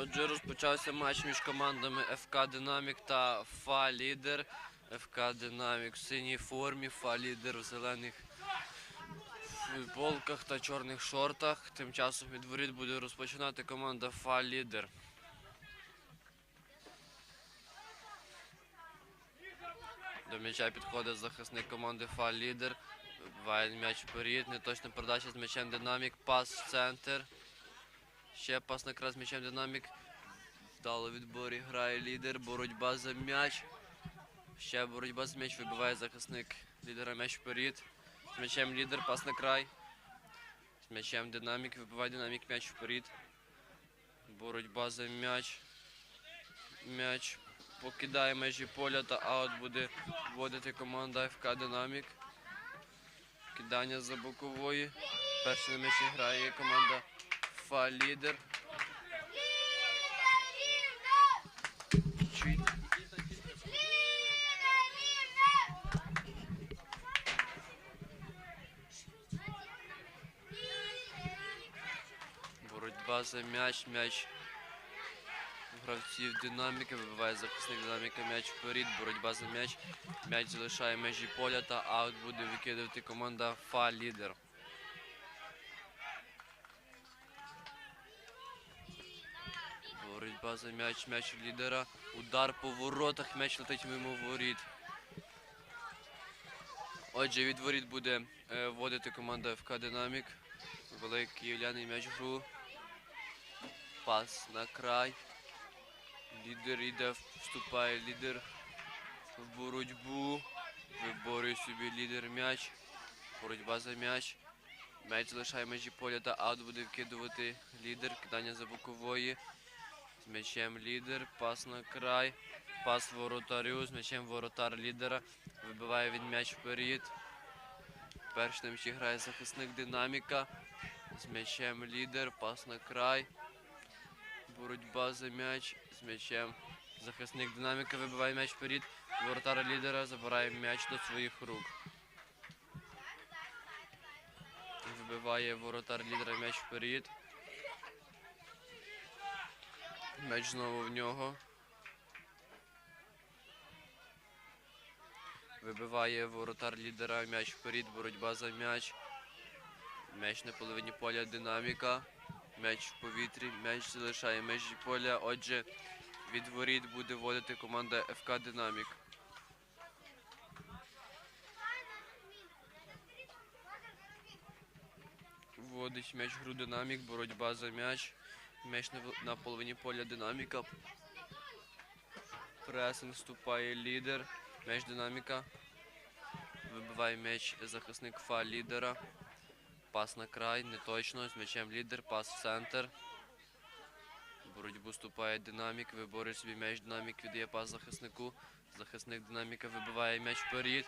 Отже, розпочався матч між командами ФК Динамік та ФА Лідер. ФК Динамік в синій формі, ФА Лідер в зелених футболках та чорних шортах. Тим часом від воріт буде розпочинати команда ФА Лідер. До м'яча підходить захисник команди ФА Лідер. Вибиває м'яч вперед. Неточна передача з м'ячем Динамік. Пас в центр. Ще пас на крас м'ячем Динамік. Вдало відборі грає лідер. Боротьба за м'яч. Ще боротьба за м'яч. Вибиває захисник лідера м'яч вперед. З м'ячем лідер, пас на край. З м'ячем Динамік. Вибиває Динамік м'яч вперед. Боротьба за м'яч. М'яч покидає межі поля та аут буде вводити команда ФК Динамік. Кидання за бокової. Перший на м'ячі грає команда Фа лідер. Боротьба за м'яч, м'яч гравців динаміки, вибиває захисник динаміка м'яч вперед, боротьба за м'яч. М'яч залишає межі поля та аут буде викидувати команда Фа лідер. Боротьба м'яч, м'яч лідера. Удар по воротах, м'яч летить мимо воріт. Отже, від воріт буде е, вводити команда ФК Динамік. Великий Юляний м'яч в гру. Пас на край. Лідер іде, вступає лідер в боротьбу. Виборює собі лідер м'яч. Боротьба за м'яч. М'яч залишає межі поля та аут буде вкидувати лідер. Кидання за бокової. З м'ячем лідер. Пас на край. Пас воротарю. З м'ячем воротар лідера. Вибиває він м'яч вперед. Перший на м'ячі грає захисник динаміка. З м'ячем лідер. Пас на край. Боротьба за м'яч. З м'ячем. Захисник динаміка вибиває м'яч вперед. Воротар лідера забирає м'яч до своїх рук. Вибиває воротар лідера м'яч вперед. М'яч знову в нього. Вибиває воротар лідера м'яч вперед, боротьба за м'яч. М'яч на половині поля динаміка. М'яч в повітрі, м'яч залишає межі поля. Отже, від воріт буде вводити команда ФК Динамік. Вводить м'яч гру динамік, боротьба за м'яч. М'яч на, половині поля динаміка. Пресинг вступає лідер. М'яч динаміка. Вибиває м'яч захисник фа лідера. Пас на край, не точно. З м'ячем лідер, пас в центр. Боротьбу вступає динамік, виборює собі м'яч динамік, віддає пас захиснику. Захисник динаміка вибиває м'яч вперед.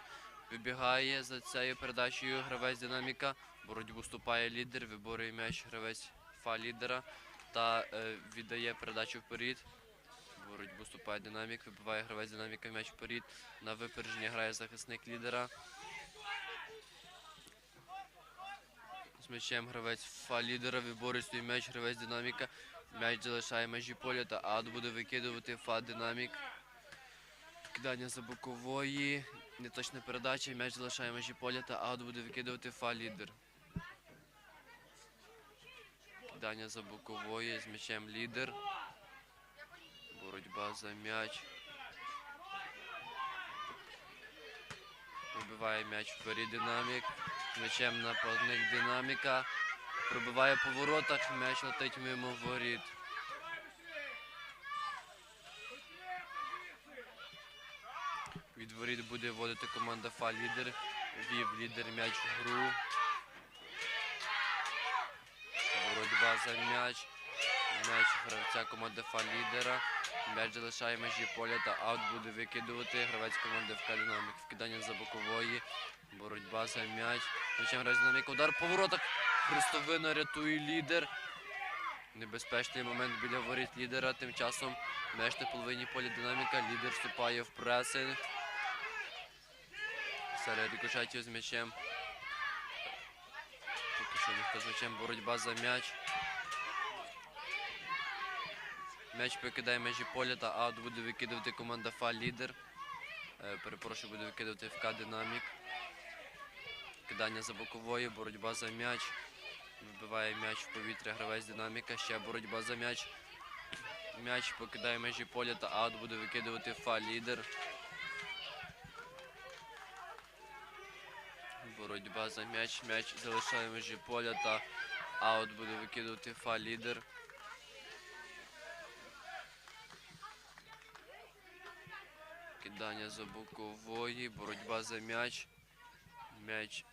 Вибігає за цією передачею гравець динаміка. Боротьбу вступає лідер, виборює м'яч гравець фа лідера та е, віддає передачу вперед. Боротьбу вступає динамік, вибиває гравець динаміка м'яч вперед. На випередження грає захисник лідера. З м'ячем гравець фа лідера виборює свій м'яч, гравець динаміка. М'яч залишає межі поля та ад буде викидувати фа динамік. Кидання за бокової. Неточна передача. М'яч залишає межі поля та ад буде викидувати фа лідер. Кидання за бокової з м'ячем лідер. Боротьба за м'яч. Вибиває м'яч вперед динамік. М'ячем нападник динаміка. Пробиває по воротах, м'яч летить мимо воріт. Від воріт буде вводити команда Фа лідер. Вів лідер м'яч в гру. Боротьба за м'яч. М'яч гравця команди Фа лідера. М'яч залишає межі поля та аут буде викидувати гравець команди ФК Динамік. Вкидання за бокової. Боротьба за м'яч. М'ячем гравець Динамік. Удар по воротах. Хрестовина рятує лідер. Небезпечний момент біля воріт лідера. Тим часом м'яч на половині поля динаміка. Лідер вступає в пресинг. Серед рикошетів з м'ячем. Ніхто з м'ячем боротьба за м'яч. М'яч покидає межі поля та аут буде викидувати команда Фа Лідер. Е, Перепрошую, буде викидувати ФК Динамік. Кидання за бокової, боротьба за м'яч. Вибиває м'яч в повітря, гравець динаміка, ще боротьба за м'яч. М'яч покидає межі поля та аут буде викидувати Фа Лідер. Боротьба за м'яч. М'яч залишає межі поля та аут буде викидувати Фа Лідер. Кидання за бокової, боротьба за м'яч. М'яч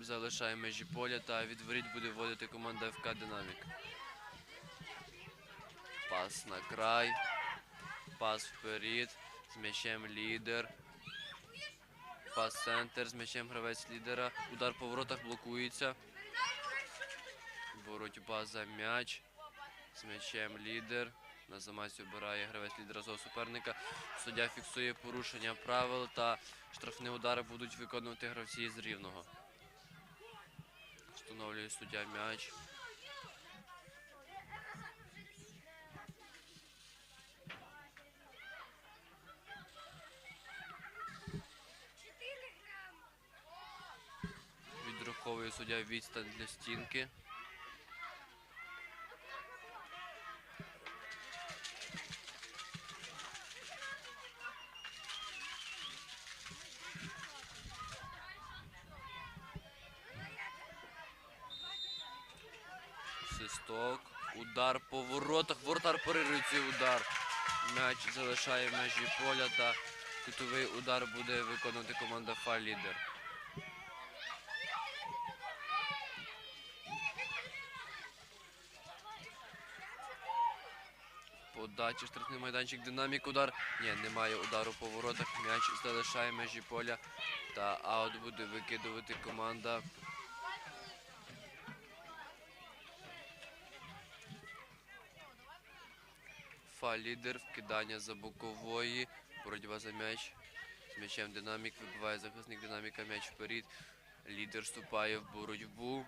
залишає межі поля та від буде вводити команда ФК Динамік. Пас на край. Пас вперед. З м'ячем лідер. Пас центр з м'ячем гравець лідера. Удар по воротах блокується. Боротьба за м'яч. З м'ячем лідер. На замасі обирає гравець лідера свого суперника. Суддя фіксує порушення правил та штрафні удари будуть виконувати гравці з рівного. Встановлює суддя м'яч. Відраховує суддя відстань для стінки. Свисток. Удар по воротах. Воротар парирує цей удар. М'яч залишає межі поля та кутовий удар буде виконувати команда Фа Лідер. Подача, штрафний майданчик, динамік, удар. Ні, немає удару по воротах. М'яч залишає межі поля. Та аут буде викидувати команда Фа лідер, вкидання за бокової, боротьба за м'яч. З м'ячем динамік вибиває захисник динаміка м'яч вперед. Лідер вступає в боротьбу.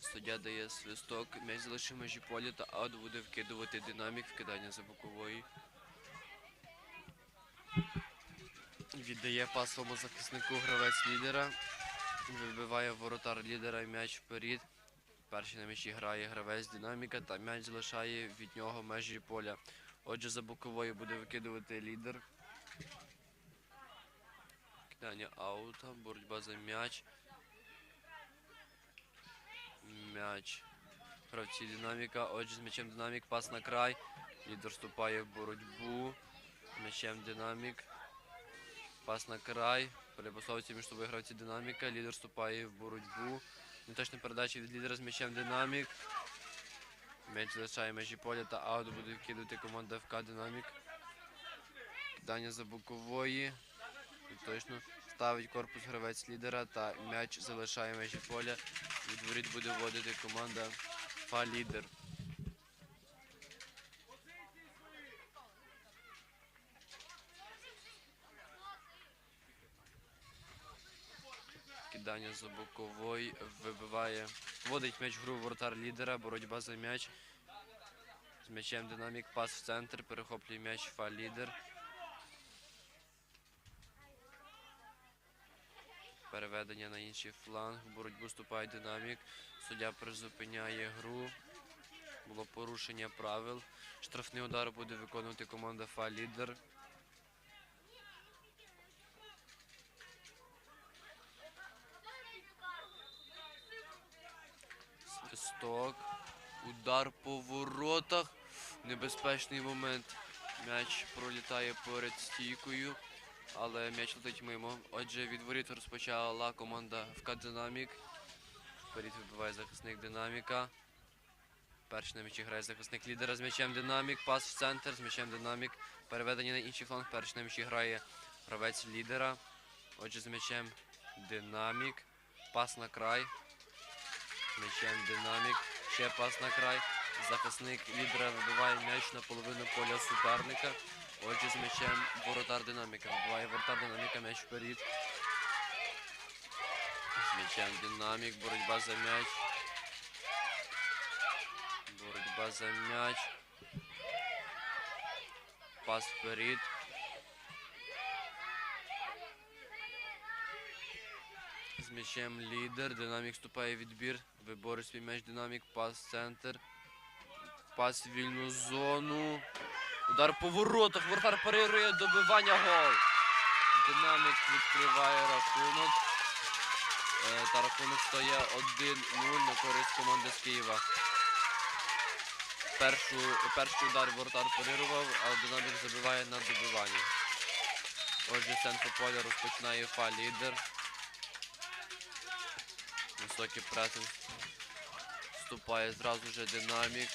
Суддя дає свисток, м'яч залишив межі поля та аут буде вкидувати динамік, вкидання за бокової. Віддає пас своєму захиснику гравець лідера. Вибиває воротар лідера м'яч вперед. Перший на м'ячі грає гравець динаміка та м'яч залишає від нього межі поля. Отже, за боковою буде викидувати лідер. Кидання аута, боротьба за м'яч. М'яч. Гравці динаміка. Отже, з м'ячем динамік, пас на край. Лідер вступає в боротьбу. М'ячем динамік. Пас на край. Перепасовуються між собою гравці динаміка. Лідер вступає в боротьбу. Неточна передача від лідера з м'ячем динамік. М'яч залишає межі поля та аут буде вкидати команда ФК Динамік. Кидання за бокової. І точно ставить корпус гравець лідера та м'яч залишає межі поля. Від воріт буде вводити команда ФА Лідер. Кидання за бокової вибиває. Вводить м'яч в гру воротар лідера, боротьба за м'яч. З м'ячем динамік, пас в центр, перехоплює м'яч фа Переведення на інший фланг. В боротьбу вступає динамік. Суддя призупиняє гру. Було порушення правил. Штрафний удар буде виконувати команда Фа Лідер. Свисток. Удар по воротах. Небезпечний момент. М'яч пролітає перед стійкою, але м'яч летить мимо. Отже, від воріт розпочала команда ФК Динамік. Вперед вибиває захисник Динаміка. Перший на м'ячі грає захисник лідера з м'ячем Динамік. Пас в центр з м'ячем Динамік. Переведення на інший фланг. Перший на м'ячі грає гравець лідера. Отже, з м'ячем Динамік. Пас на край. М'ячем Динамік. Ще пас на край. Захисник лідера вибиває м'яч на половину поля суперника. Отже, з м'ячем воротар динаміка. Вибиває воротар динаміка, м'яч вперед. З м'ячем динамік, боротьба за м'яч. Боротьба за м'яч. пас вперед. З м'ячем лідер, динамік вступає в відбір, виборить свій м'яч, динамік, пас центр. Пас вільну зону. Удар по воротах, воротар парирує, добивання гол. Динамік відкриває рахунок. Е, Та рахунок стає 1-0 на користь команди з Києва. Першу, перший удар воротар парирував, а динамік забиває на добивання. Отже, центр поля розпочинає фа лідер. Високий пресинг. Вступає зразу же динамік.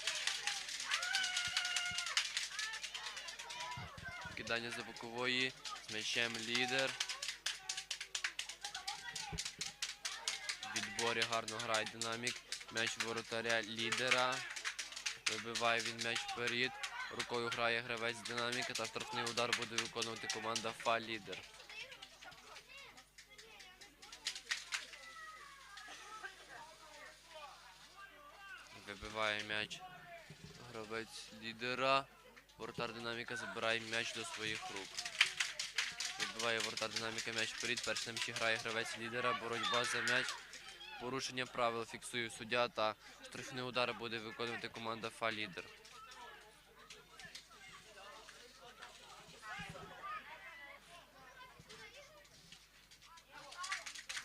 Кидання за бокової. З м'ячем лідер. Відборі гарно грає динамік. М'яч воротаря лідера. Вибиває він м'яч вперед. Рукою грає гравець динаміка та штрафний удар буде виконувати команда Фа лідер. Вибиває м'яч гравець лідера. Воротар динаміка забирає м'яч до своїх рук. Вибиває воротар динаміка м'яч вперед. Перший на м'ячі грає гравець лідера. Боротьба за м'яч. Порушення правил фіксує суддя та штрафний удар буде виконувати команда Фа лідер.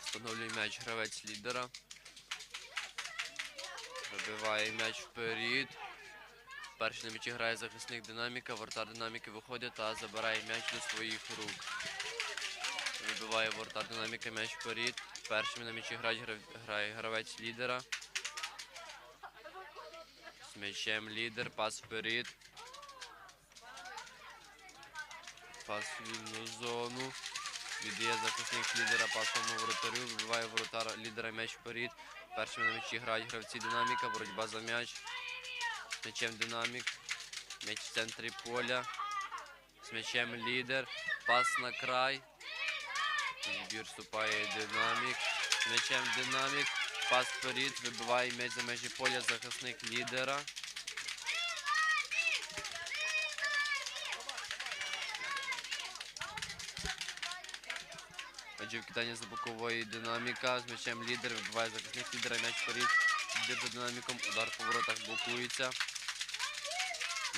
Встановлює м'яч гравець лідера. Вибиває м'яч вперед. Перший на м'ячі грає захисник динаміка, вратар динаміки виходить та забирає м'яч до своїх рук. Вибиває вратар динаміка м'яч вперед. Першим на м'ячі грає, грає гравець лідера. З м'ячем лідер, пас вперед. Пас в вільну зону. Віддає захисник лідера пасовому воротарю, вибиває воротар лідера м'яч вперед. Першими на м'ячі грають гравці динаміка, боротьба за м'яч. З м'ячем динамік. М'яч в центрі поля. З м'ячем лідер. Пас на край. Збір вступає динамік. З м'ячем динамік. Пас вперед. Вибиває м'яч за межі поля захисник лідера. Отже, вкидання за бокової динаміка. З м'ячем лідер. Вибиває захисник лідера. М'яч вперед. Збір динаміком. Удар по воротах блокується.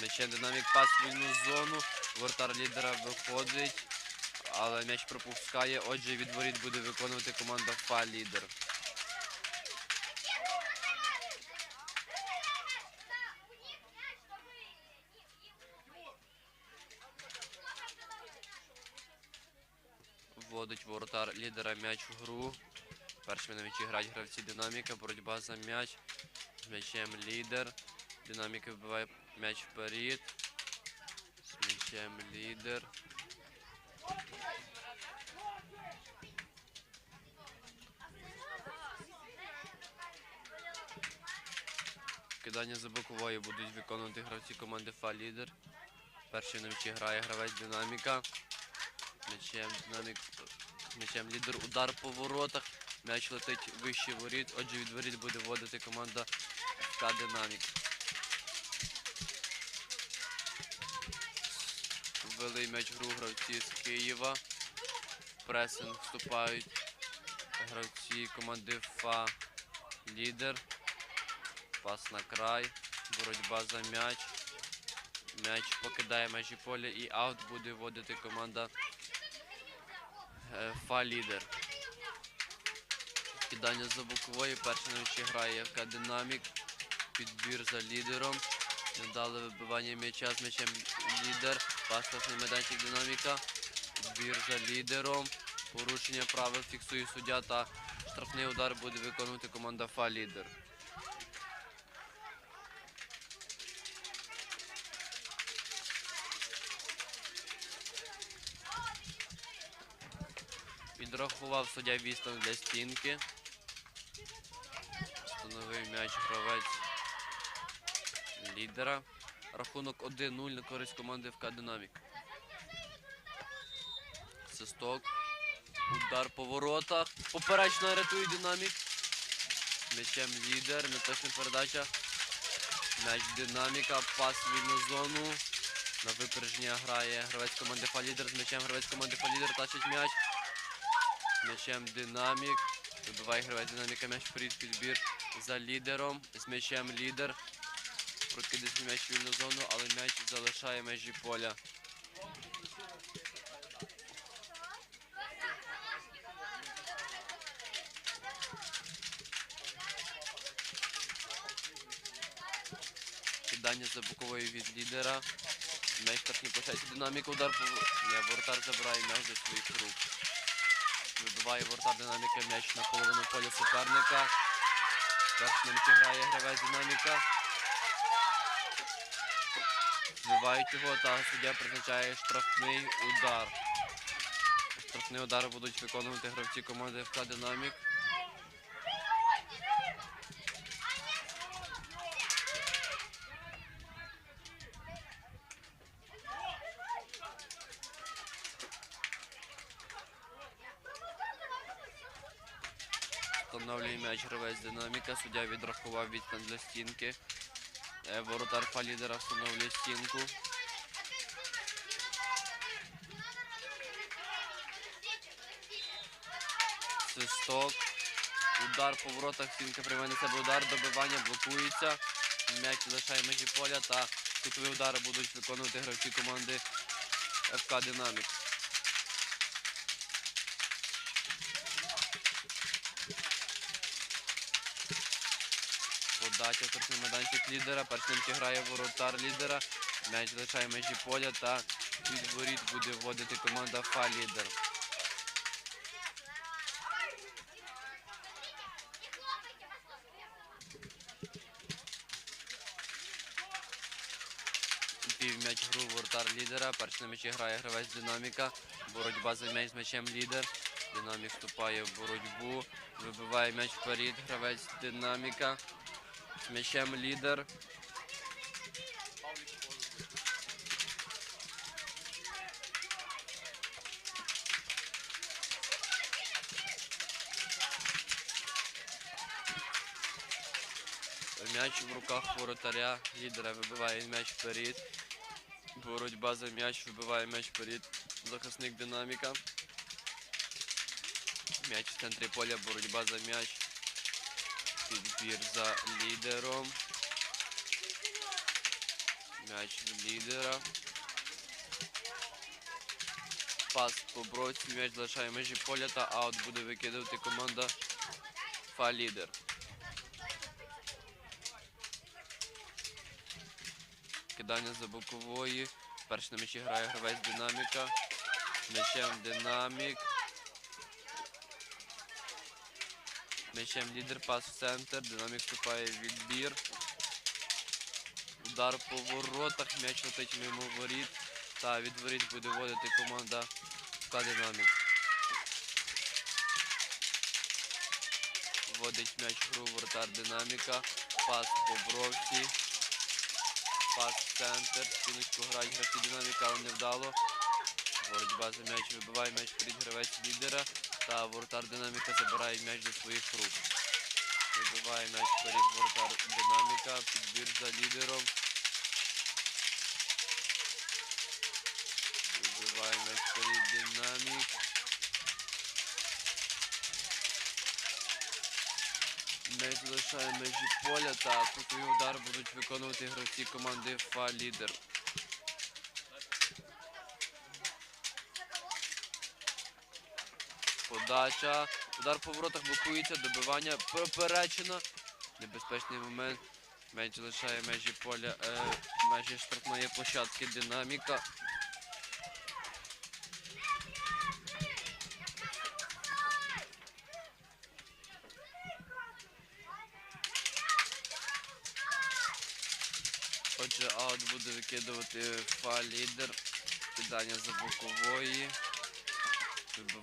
М'ячем динамік пас в вільну зону. Вратар лідера виходить. Але м'яч пропускає. Отже, від воріт буде виконувати команда ФА лідер. Вводить воротар лідера м'яч в гру. Першими на м'ячі грають гравці динаміка, боротьба за м'яч. М'ячем лідер. Динаміка вбиває м'яч вперед. З м'ячем лідер. Кидання за бокової будуть виконувати гравці команди Фа лідер. Перший на м'ячі грає гравець динаміка. М'ячем динамік. М'ячем лідер удар по воротах. М'яч летить вище воріт. Отже, від воріт буде вводити команда ФК Динамік. Ввели м'яч в гру гравці з Києва. Пресинг вступають гравці команди ФА Лідер. Пас на край. Боротьба за м'яч. М'яч покидає межі поля і аут буде вводити команда е, ФА Лідер. Кидання за бокової. Перший на м'ячі грає ФК Динамік. Підбір за лідером. Недале вибивання м'яча з м'ячем лідер. Пасовний майданчик динаміка. Збір за лідером. Порушення правил фіксує суддя та штрафний удар буде виконувати команда ФА лідер. Підрахував суддя відстань для стінки. Встановив м'яч гравець лідера. Рахунок 1-0 на користь команди ФК Динамік. Свисток. Удар по воротах. Поперечно рятує динамік. М'ячем лідер. Неточна передача. М'яч динаміка. Пас вільну зону. На випередження грає гравець команди Фалідер з м'ячем. Гравець команди Фалідер тащить м'яч. М'ячем Динамік. Вибиває гравець Динаміка м'яч вперед підбір за лідером. З м'ячем лідер. Прокидає м'яч вільну зону, але м'яч залишає межі поля. Кидання за бокової від лідера. М'яч так не площається. Динаміка удар по Ні, воротар забирає м'яч до своїх рук. Вибиває воротар динаміка м'яч на половину поля суперника. Перший на грає гравець динаміка. Збивають його та суддя призначає штрафний удар. Штрафний удар будуть виконувати гравці команди ФК Динамік. Встановлює м'яч гравець динаміка. Суддя відрахував відстань для стінки. Е, Воротар Фалідера встановлює стінку. Свисток. Удар по воротах. Стінка приймає на себе удар. Добивання блокується. М'яч лишає межі поля та кутові удари будуть виконувати гравці команди ФК Динамік. Майданчик лідера. Першим грає воротар лідера. М'яч залишає межі поля та від воріт буде вводити команда Фа лідер. Пів м'яч гру воротар лідера. Перший на грає гравець динаміка. Боротьба за м'яч з м'ячем лідер. Динамік вступає в боротьбу. Вибиває м'яч вперед. Гравець динаміка. М'ячем лідер. М'яч в руках воротаря. Лідера вибиває м'яч вперед. Боротьба за м'яч вибиває м'яч вперед. Захисник динаміка. М'яч в центрі поля, боротьба за м'яч. Підбір за лідером. М'яч в лідера. Пас по броці, м'яч залишає межі поля та аут буде викидувати команда Фа лідер. Кидання за бокової. Перший на м'ячі грає гравець динаміка. М'ячем динамік. М'ячем лідер, пас в центр, динамік вступає в відбір. Удар по воротах, м'яч летить мимо воріт. Та від воріт буде вводити команда ФК Динамік. Вводить м'яч в гру воротар динаміка. Пас по бровці. Пас в центр. Стіночку грають гравці динаміка, але не вдало. Боротьба за м'яч вибиває м'яч перед гравець лідера. Та воротар динаміка забирає м'яч до своїх рук. Вибиває м'яч перед воротар динаміка. Підбір за лідером. Вибиває м'яч перед динамік. М'яч залишає межі поля та кутовий удар будуть виконувати гравці команди Фа Лідер. Подача. Удар по воротах блокується, добивання поперечено. Небезпечний момент. М'яч залишає межі поля, е, межі штрафної площадки динаміка. Отже, аут буде викидувати фа лідер. Кидання за бокової.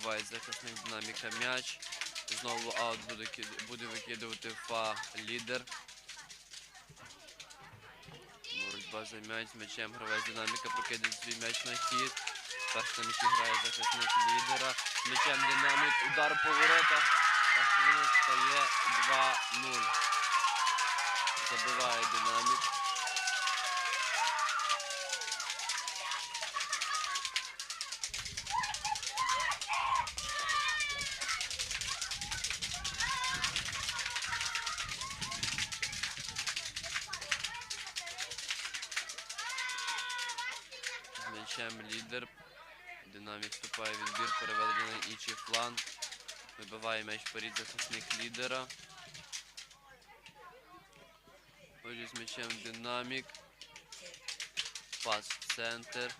Вибиває захисник динаміка м'яч. Знову аут буде, буде викидувати фа лідер. Боротьба за м'яч м'ячем гравець динаміка прокидає свій м'яч на хід. Перший на грає захисник лідера. М'ячем динамік. Удар по воротах. Та рахунок стає 2-0. Забиває динамік. Вибиває м'яч вперед захисник лідера. Отже, з м'ячем динамік. Пас в центр.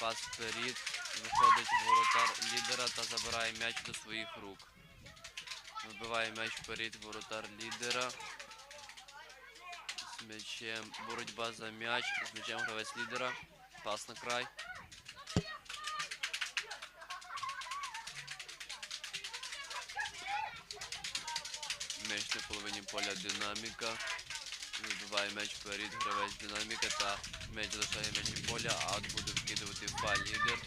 Пас вперед. Виходить воротар лідера та забирає м'яч до своїх рук. Вибиває м'яч вперед воротар лідера. З м'ячем боротьба за м'яч. З м'ячем гравець лідера. Пас на край. М'яч на половині поля динаміка. Вибиває м'яч вперед, гравець динаміка та м'яч залишає м'яч поля, а буде вкидувати фа лідер.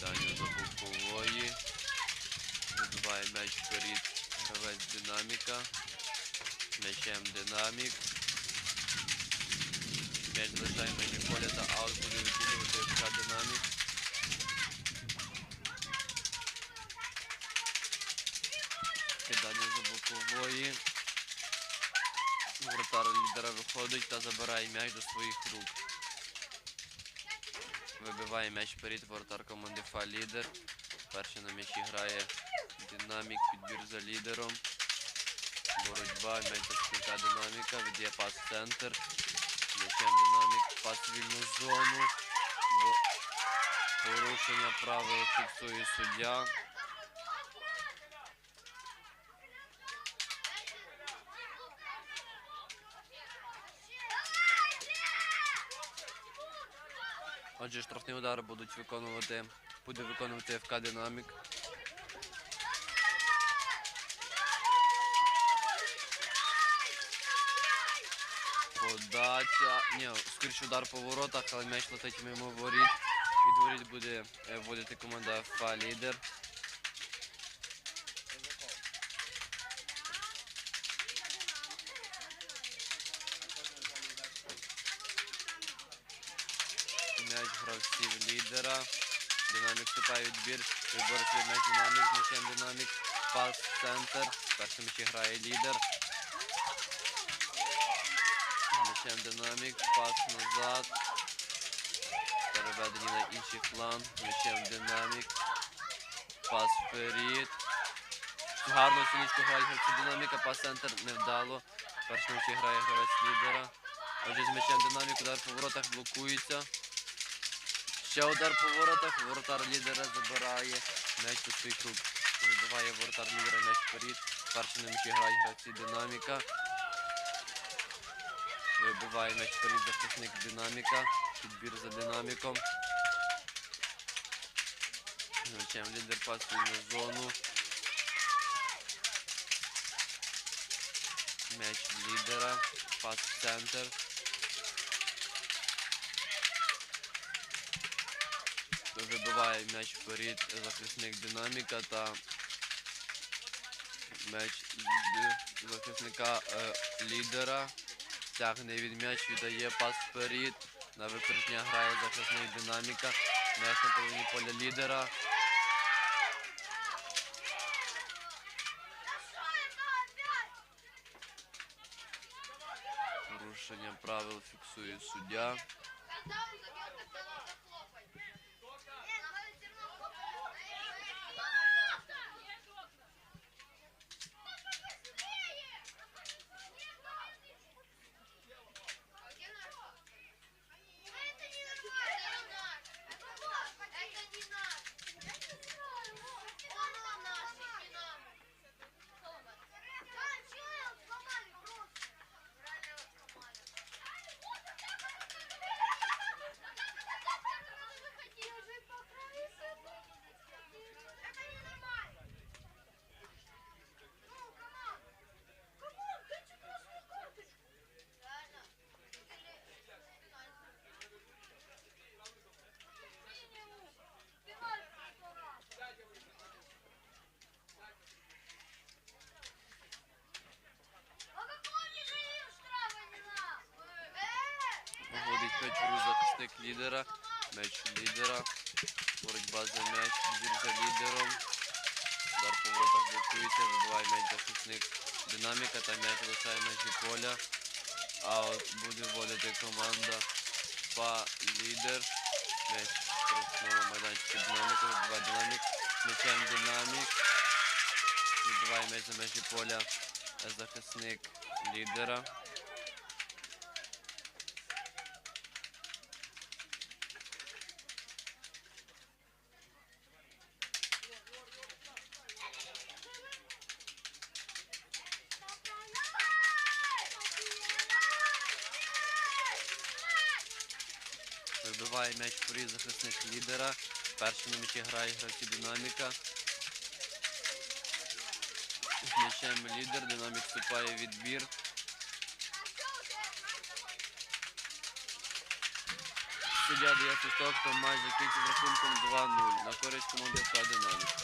Даню до бокової. Вибиває м'яч вперед, гравець динаміка. М'ячем динамік. М'яч залишає м'яч поля та аут буде викидувати ФК динамік. Кидання за бокової. Вратар лідера виходить та забирає м'яч до своїх рук. Вибиває м'яч вперед воротар команди Фа лідер. Перший на м'ячі грає динамік, підбір за лідером. Боротьба, м'яч захисника динаміка, віддає пас центр. М'ячем динамік, пас вільну зону. Порушення правил фіксує суддя. Отже, штрафний удар будуть виконувати, буде виконувати ФК Динамік. Подача. Ні, скоріше удар по воротах, але м'яч летить мимо воріт. Від воріт буде е, вводити команда ФА лідер. У відбір. Вибор свій м'яч динамік, з динамік. Пас центр. Перший м'ячі грає лідер. М'ячем динамік, пас назад. Переведені на інший фланг. М'ячем динамік. Пас вперед. Гарно синічку грають гравці динаміка, пас центр невдало. Перший м'ячі грає гравець лідера. Отже, з м'ячем динамік, удар по воротах блокується. Ще удар по воротах, воротар лідера забирає м'яч до своїх рук. Вибиває воротар лідера м'яч вперед. Перший на м'ячі грають гравці динаміка. Вибиває м'яч вперед захисник динаміка. Підбір за динаміком. М'ячем лідер пас в вільну зону. М'яч лідера. Пас в центр. Вибиває м'яч вперед захисник динаміка та м'яч захисника е, лідера. Тягне від м'яч, віддає пас вперед. На випередження грає захисник динаміка. М'яч на половині поля лідера. Порушення правил фіксує суддя. Лідера. М'яч лідера. Боротьба за м'яч. Відбір за лідером. Удар по воротах блокується. Вибиває м'яч захисник динаміка та м'яч лишає межі поля. А от буде вводити команда Фа лідер. М'яч штрафного майданчика динаміка. Відбиває динамік. М'ячем динамік. Відбиває м'яч за межі поля. Захисник лідера. Вибиває м'яч в поріз захисник лідера. Перший на м'ячі грає гравці динаміка. З м'ячем лідер. Динамік вступає відбір. Суддя дає свисток, то матч закінчив рахунком 2-0 на користь команди ФК Динамік.